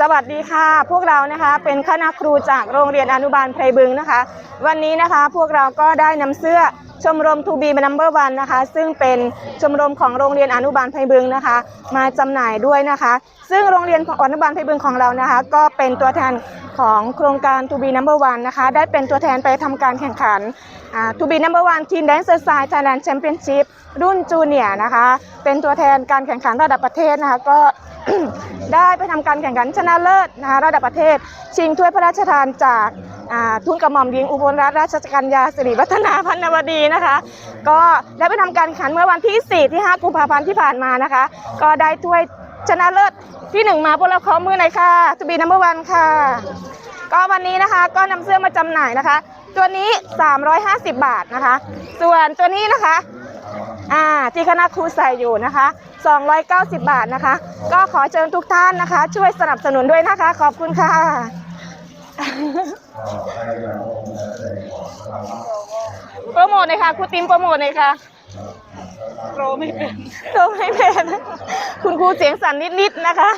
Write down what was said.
สวัสดีค่ะ พวกเรานะคะเป็นคณะครูจากโรงเรียนอนุบาลไพรบึงนะคะ วันนี้นะคะพวกเราก็ได้นำเสื้อ ชมรมทูบีนัมเบอร์วันนะคะ ซึ่งเป็นชมรมของโรงเรียนอนุบาลไพบึงนะคะ มาจำหน่ายด้วยนะคะ ซึ่งโรงเรียนของอนุบาลไพบึงของเรานะคะ ก็เป็นตัวแทนของโครงการทูบีนัมเบอร์วันนะคะ ได้เป็นตัวแทนไปทำการแข่งขันทูบีนัมเบอร์วันทีมแดนเซอร์ไซด์ไทยแลนด์แชมเปี้ยนชิพรุ่นจูเนียร์นะคะ เป็นตัวแทนการแข่งขันระดับประเทศนะคะก็ได้ไปทำการแข่งขันชนะเลิศนะคะระดับประเทศ ชิงถ้วยพระราชทานจาก ทุนกระหม่อมหญิงอุบลรัตนราชกัญญาสิริวัฒนาพันนวดีนะคะ ก็ได้ไปทำการแข่งขันเมื่อวันที่ 4 ที่ 5 กุมภาพันธ์ที่ผ่านมานะคะ ก็ได้ถ้วยชนะเลิศที่ 1 มาพวกเราขอมือหน่อยค่ะทูบีนัมเบอร์วันค่ะ ก็วันนี้นะคะก็นำเสื้อมาจำหน่ายนะคะ ตัวนี้ 350 บาทนะคะ ส่วนตัวนี้นะคะอ่าที่คณะครูใส่อยู่นะคะ 290 บาทนะคะ ก็ขอเชิญทุกท่านนะคะ ช่วยสนับสนุนด้วยนะคะ ขอบคุณค่ะ โปรโมทหน่อยค่ะครูติมโปรโมทหน่อยค่ะโปรไม่เป็นโปรไม่เป็น คุณครูเสียงสั่นนิดๆนะคะ